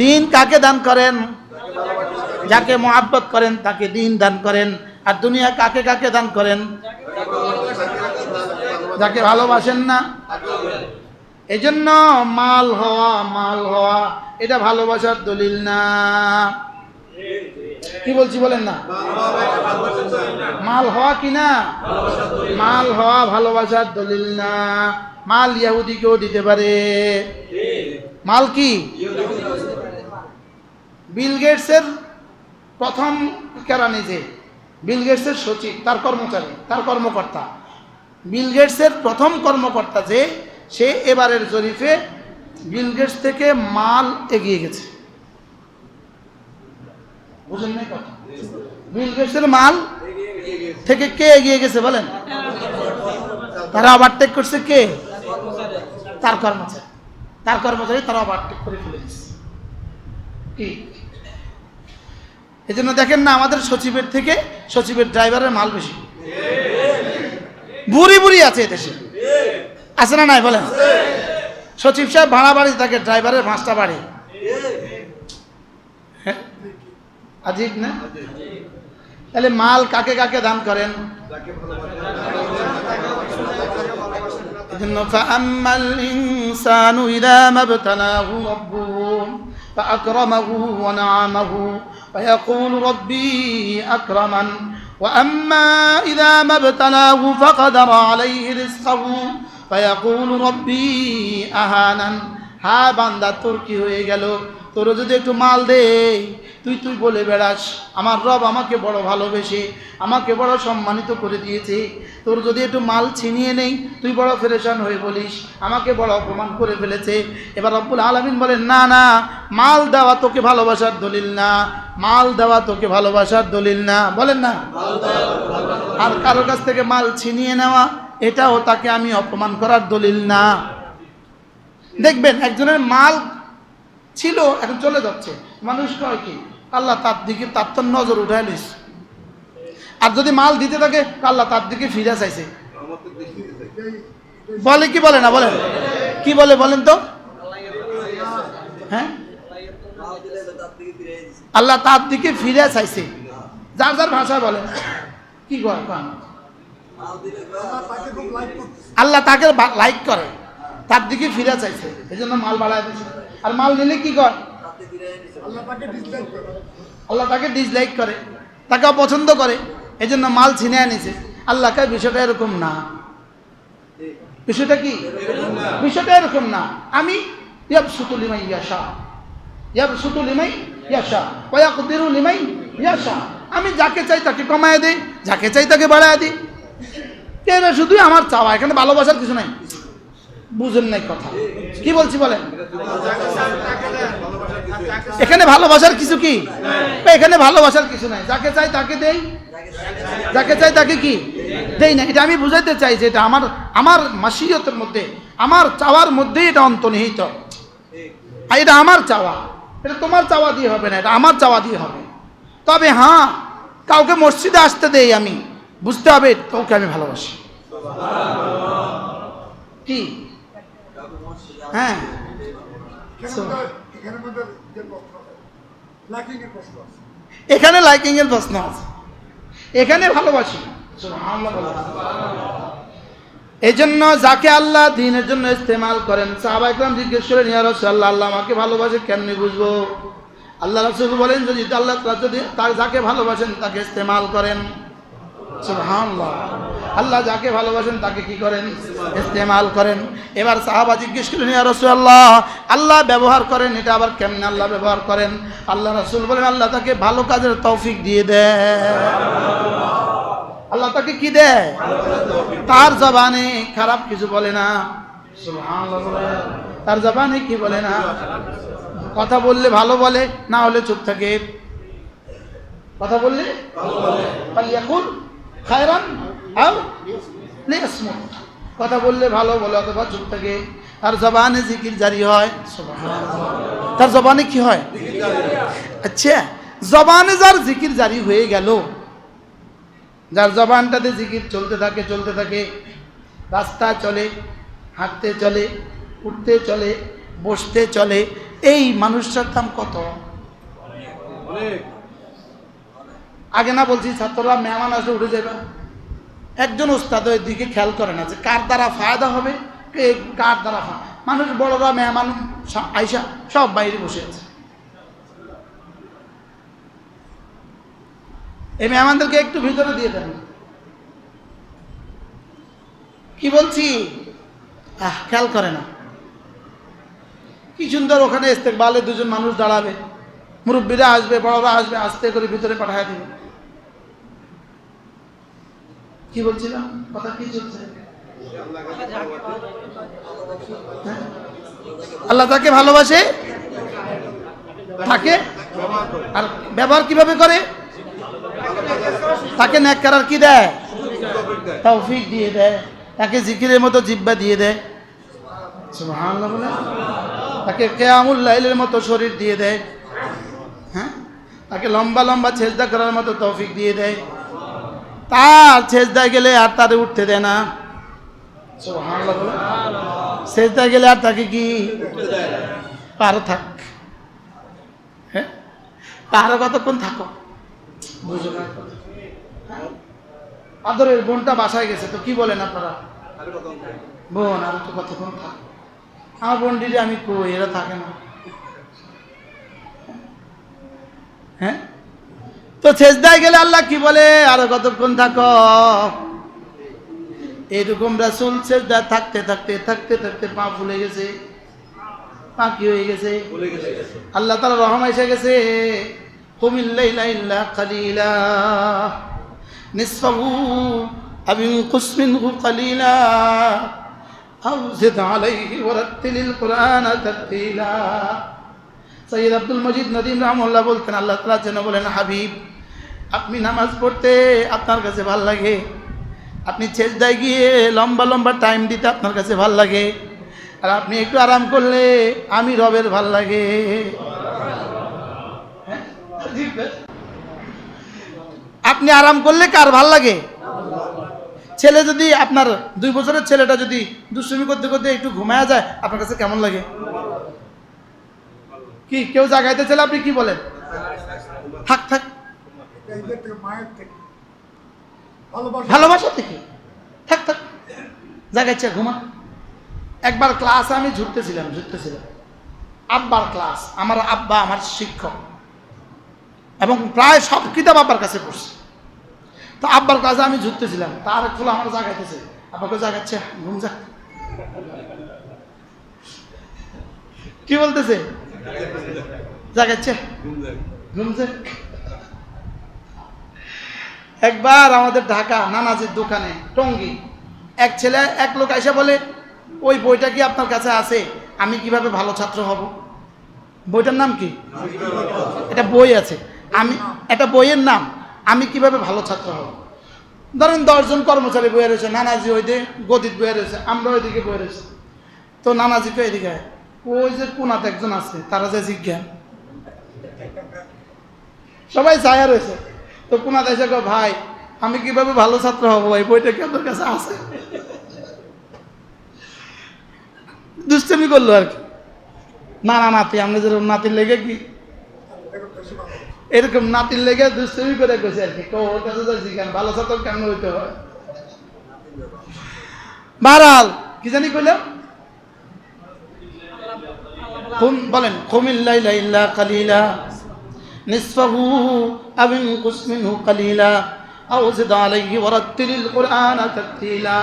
দিন কাকে দান করেন? যাকে মোহাব্বত করেন, তাকে দিন দান করেন। আর দুনিয়া কাকে কাকে দান করেন? যাকে ভালোবাসেন না? এই জন্য মাল হওয়া মাল হওয়া, এটা ভালোবাসার দলিল না। কি বলছি বলেন না? মাল হওয়া কি না? মাল হওয়া ভালোবাসার দলিল না। মাল ইয়াহুদিকেও দিতে পারে। মাল কি? বিল গেটসের প্রথম কেরানি যে বিল গেটসের সচিব, তার কর্মচারী, তার কর্মকর্তা। বিল গেটসের প্রথম কর্মকর্তা যে, সে এবারের জরিফে বিল গেটস থেকে মাল এগিয়ে গেছে। কথা? বিল গেটসের মাল থেকে কে এগিয়ে গেছে বলেন? তারা ওভারটেক করছে কে? তার কর্মচারী। তার কর্মচারী তারা ওভারটেক করে ফেলে দিচ্ছে কি? এই জন্য দেখেন না আমাদের সচিবের থেকে সচিবের ড্রাইভারের মাল বেশি বুড়ি বুড়ি আছে এদেশে আছে না নাই বলেন সচিব সাহেব ভাড়া বাড়ি থাকে ড্রাইভারের পাঁচটা বাড়ি হ্যাঁ? আজিব না তাহলে মাল কাকে কাকে দান করেন এজন্য فأما الإنسان إذا ما ابتلاه ربه فأكرمه ونعمه فيقول ربي أكرمن. وأما إذا ما ابتلاه فقدر عليه رزقه فيقول ربي أهانن. হা বান্দা, তোর কি হয়ে গেল? তোর যদি একটু মাল দে। তুই তুই বলে বেড়াস। আমার রব আমাকে বড় ভালোবেসে, আমাকে বড় সম্মানিত করে দিয়েছে। তোর যদি একটু মাল ছিনিয়ে নেই, তুই বড় ফেরেশান হয়ে বলিস। আমাকে বড় অপমান করে ফেলেছে। এবার রব্বুল আলমিন বলেন, না না, মাল দেওয়া তোকে ভালোবাসার দলিল না। মাল দেওয়া তোকে ভালোবাসার দলিল না। বলেন না? আর কারোর কাছ থেকে মাল ছিনিয়ে নেওয়া, এটাও তাকে আমি অপমান করার দলিল না। দেখবেন একজনের মাল ছিল, এখন চলে যাচ্ছে। মানুষ কয় কি, আল্লাহ তার দিকে, তার তো নজর উঠায় নিস। আর যদি মাল দিতে থাকে, আল্লাহ তার দিকে ফিরে চাইছে। বলে কি বলে না বলেন কি বলে বলেন তো? হ্যাঁ? আল্লাহ তার দিকে ফিরে চাইছে। যার যার ভাষায় বলে। কি কয়? আল্লাহ তাকে লাইক করে। তার দিকে ফিরে চাইছে। এই জন্য মাল বাড়ায় দিচ্ছে আর মাল নিলে কি কর আল্লাহ তাকে ডিসলাইক করে, তাকে অপছন্দ করে, এই জন্য মাল ছিনে আনিছে। আল্লাহকে বিষয়টা এরকম না। বিষয়টা কি? বিষয়টা এরকম না। আমি ইয়াব সুতুলিমাই ইয়াশা। ইয়াব সুতুলিমাই ইয়াশা। ওয়াকুদিরু লিমাই ইয়াশা। আমি যাকে চাই তাকে কমায় দেই, যাকে চাই তাকে বাড়ায় দিই। এটা শুধুই আমার চাওয়া। এখানে ভালোবাসার কিছু নাই। বুঝেন নাই কথা। কি বলছি বলেন? এখানে ভালোবাসার কিছু কি? এখানে ভালোবাসার কিছু নাই। যাকে চাই তাকে দেই। যাকে চাই তাকে কি? দেই না। এটা আমি বুঝাইতে চাই যে এটা আমার আমার মাসিয়তের মধ্যে আমার চাওয়ার মধ্যেই এটা অন্তর্নিহিত। আর এটা আমার চাওয়া। এটা তোমার চাওয়া দিয়ে হবে না এটা আমার চাওয়া দিয়ে হবে। তবে হ্যাঁ কাউকে মসজিদে আসতে দেই আমি। বুঝতে হবে তোকে আমি ভালোবাসি। কি? হ্যাঁ। এখানে লাইকিং এর প্রশ্ন আছে এখানে ভালোবাসি। এই জন্য যাকে আল্লাহ দিনের জন্য ইস্তেমাল করেন সাহাবা ইকরাম জিজ্ঞেস করেন ইয়া রাসূলুল্লাহ আল্লাহ আমাকে ভালোবাসে কেমনি বুঝব? আল্লাহ রাসূল বলেন যদি আল্লাহ যদি তার যাকে ভালোবাসেন তাকে ইস্তেমাল করেন। আল্লাহ যাকে ভালোবাসেন তাকে কি করেন? ইস্তেমাল করেন। এবার সাহাবা জিজ্ঞেস করলেন ইয়া রাসূলুল্লাহ আল্লাহ ব্যবহার করেন এটা আবার কেমনে আল্লাহ ব্যবহার করেন? আল্লাহ রাসূল বলেন আল্লাহ তাকে ভালো কাজের তৌফিক দিয়ে দেয় আল্লাহ তাকে কি দেয় তার জবানে খারাপ কিছু বলে না। তার জবানে কি বলে না? কথা বললে ভালো বলে না হলে চুপ থাকে। কথা বললে? ফালিয়াকুল খায়রান আও লিয়াসমুত কথা বললে ভালো, বলে অথবা চুপ থাকে। তার জবানে জিকির জারি হয়। তার জবানে কি হয়? আচ্ছা জবানে যার জিকির জারি হয়ে গেল, যার জবানটাতে জিকির চলতে থাকে চলতে থাকে, রাস্তা চলে, হাঁটতে চলে, উঠতে চলে, বসতে চলে, এই মানুষটার দাম কত? অনেক আগে না বলছি, ছাত্ররা মেহমান আসলে উঠে যাবে একজন ওস্তাদ ওই দিকে খেয়াল করে না যে কার দ্বারা ফায়দা হবে, কে কার দ্বারা মানুষ বড়রা, মেহমান আইসা সব বাইরে বসে আছে। এই মেহমানদেরকে একটু ভিতরে দিয়ে দেন। কি বলছি? আহ, খেয়াল করে না। কি সুন্দর ওখানে ইস্তেকবালে দুজন মানুষ দাঁড়াবে। মুরব্বীরা আসবে, বড়রা আসবে, আস্তে করে ভিতরে পাঠায় দিবে। কি বলছিলাম? কথা কি চলছে? হ্যাঁ? আল্লাহ তাকে ভালোবাসে? তাকে আর ব্যবহার কীভাবে করে? তাকে ন্যাক করার কি দেয়? তৌফিক দিয়ে দেয়। তাকে জিকিরের মতো জিব্বা দিয়ে দেয়। তাকে কেয়ামুল লাইলের মতো শরীর দিয়ে দেয়। হ্যাঁ? তাকে লম্বা লম্বা ছেজদা করার মতো তৌফিক দিয়ে দেয়। তার ছেজদায় গেলে আর তারে উঠতে দেয় না। বলে গেলে আর তাকে কি? পারো থাক। হ্যাঁ? তারও কতক্ষণ থাকো? বুঝো না। হ্যাঁ? আদরের বোনটা বাসায় গেছে তো কি বলেন আপনারা? বোন আর তো কতক্ষণ থাক। আমার বোন আমি কই? এরা থাকে না। হ্যাঁ? তো শেষদায় গেলে আল্লাহ কি বলে? আরও কতক্ষণ থাকো? এরকম রাসুল শেষদা থাকতে থাকতে থাকতে থাকতে পা ফুলে গেছে। পা কি হয়ে গেছে? আল্লাহ তালা রহম এসে গেছে। কুমিল্লাইলা কালিলা আব্দুল মজিদ নদীম রহমুল্লাহ বলতেন আল্লাহ তালা যেন বলেন হাবিব আপনি নামাজ পড়তে আপনার কাছে ভালো লাগে? আপনি ছেজদায় গিয়ে লম্বা লম্বা টাইম দিতে আপনার কাছে ভালো লাগে? আর আপনি একটু আরাম করলে আমি রবের ভালো লাগে। হ্যাঁ? আপনি আরাম করলে কার ভালো লাগে? ছেলে যদি আপনার দুই বছরের ছেলেটা যদি দুষ্টুমি করতে করতে একটু ঘুমায়া যায়, আপনার কাছে কেমন লাগে? কি, কেউ জাগাইতে চাইলে আপনি কি বলেন? থাক থাক। এদের থেকে থেকে। ভালোবাসা। ভালোবাসা থেকে? থাক থাক। জাগাইছে ঘুমা। একবার ক্লাসে আমি ঝুঁকতেছিলাম ঝুঁকতেছিলাম। আব্বার ক্লাস আমার আব্বা আমার শিক্ষক। এবং প্রায় সব কিতাব আব্বার কাছে পড়ছে। তো আব্বার ক্লাসে আমি ঝুঁকতেছিলাম। তার খোলা আমার জাগাইতেছে। আব্বাকে জাগাচ্ছে ঘুম যা কি বলতেছে? জাগাচ্ছে ঘুমছে একবার আমাদের ঢাকা নানাজির দোকানে টঙ্গি। এক ছেলে, এক লোক এসে বলে, ওই বইটা কি আপনার কাছে আছে? আমি কীভাবে ভালো ছাত্র হব? বইটার নাম কি? এটা বই আছে। আমি, এটা বইয়ের নাম, আমি কীভাবে ভালো ছাত্র হব? ধরেন দশজন কর্মচারী বয়ে রয়েছে, নানাজি ওইদিকে গদিত বয়ে রয়েছে, আমরা ওইদিকে বয়ে রয়েছে। তো নানাজি তো এদিকে ওই যে কোনাতে একজন আছে, তারা যে জিজ্ঞান। সবাই ছায়া রয়েছে। তো কোনাতে এসে কয়, ভাই আমি কীভাবে ভালো ছাত্র হব এই বইটা কি কাছে আছে? দুষ্টমি করল আর কি। না না নাতি আমরা যেরকম নাতির লেগে কি? এরকম নাতির লেগে দুষ্টমি করে গেছে আর কি। ওর কাছে যাচ্ছি কেন ভালো ছাত্র কেমন হইতে হয়? বারাল কি জানি কইলাম বলেন কুমিল্লাইলা ইল্লা কালিলা নিসফাহু أو انقص منه قليلا أو زد عليه ورتل القرآن ترتيلا